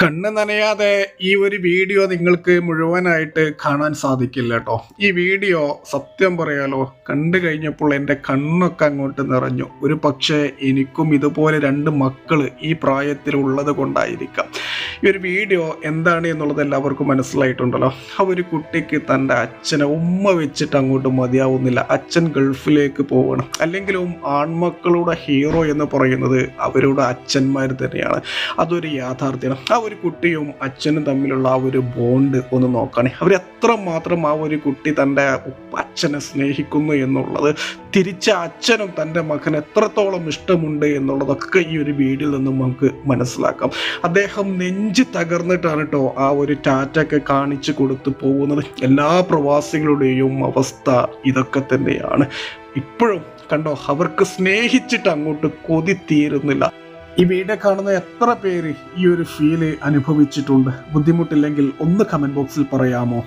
കണ്ണ് നനയാതെ ഈ ഒരു വീഡിയോ നിങ്ങൾക്ക് മുഴുവനായിട്ട് കാണാൻ സാധിക്കില്ല കേട്ടോ ഈ വീഡിയോ സത്യം പറയാലോ കണ്ടു കഴിഞ്ഞപ്പോൾ എന്റെ കണ്ണൊക്കെ അങ്ങോട്ട് നിറഞ്ഞു. ഒരു പക്ഷേ എനിക്കും ഇതുപോലെ രണ്ട് മക്കൾ ഈ പ്രായത്തിലുള്ളത് കൊണ്ടായിരിക്കാം. ഈ ഒരു വീഡിയോ എന്താണ് എന്നുള്ളത് എല്ലാവർക്കും മനസ്സിലായിട്ടുണ്ടല്ലോ. ആ ഒരു കുട്ടിക്ക് തന്റെ അച്ഛനെ ഉമ്മ വെച്ചിട്ട് അങ്ങോട്ട് മതിയാവുന്നില്ല. അച്ഛൻ ഗൾഫിലേക്ക് പോവണം. അല്ലെങ്കിലും ആൺമക്കളുടെ ഹീറോ എന്ന് പറയുന്നത് അവരുടെ അച്ഛന്മാർ തന്നെയാണ്. അതൊരു യാഥാർത്ഥ്യമാണ്. ആ ഒരു കുട്ടിയും അച്ഛനും തമ്മിലുള്ള ആ ഒരു ബോണ്ട് ഒന്ന് നോക്കണേ. അവർ എത്രമാത്രം ആ ഒരു കുട്ടി തന്റെ അച്ഛനെ സ്നേഹിക്കുന്നു എന്നുള്ളത് തിരിച്ച അച്ഛനും തന്റെ മകൻ എത്രത്തോളം ഇഷ്ടമുണ്ട് എന്നുള്ളതൊക്കെ ഈ ഒരു വീഡിയോയിൽ നിന്നും നമുക്ക് മനസ്സിലാക്കാം. അദ്ദേഹം നെഞ്ച് തകർന്നിട്ടാണ് കേട്ടോ ആ ഒരു ടാറ്റൊക്കെ കാണിച്ചു കൊടുത്തു പോകുന്നത്. എല്ലാ പ്രവാസികളുടെയും അവസ്ഥ ഇതൊക്കെ തന്നെയാണ്. ഇപ്പോഴും കണ്ടോ അവർക്ക് സ്നേഹിച്ചിട്ട് അങ്ങോട്ട് കൊതി തീരുന്നില്ല ഈ വീഡിയോ കാണുന്ന എത്ര പേര് ഈ ഒരു ഫീൽ അനുഭവിച്ചിട്ടുണ്ട്? ബുദ്ധിമുട്ടില്ലെങ്കിൽ ഒന്ന് കമന്റ് ബോക്സിൽ പറയാമോ?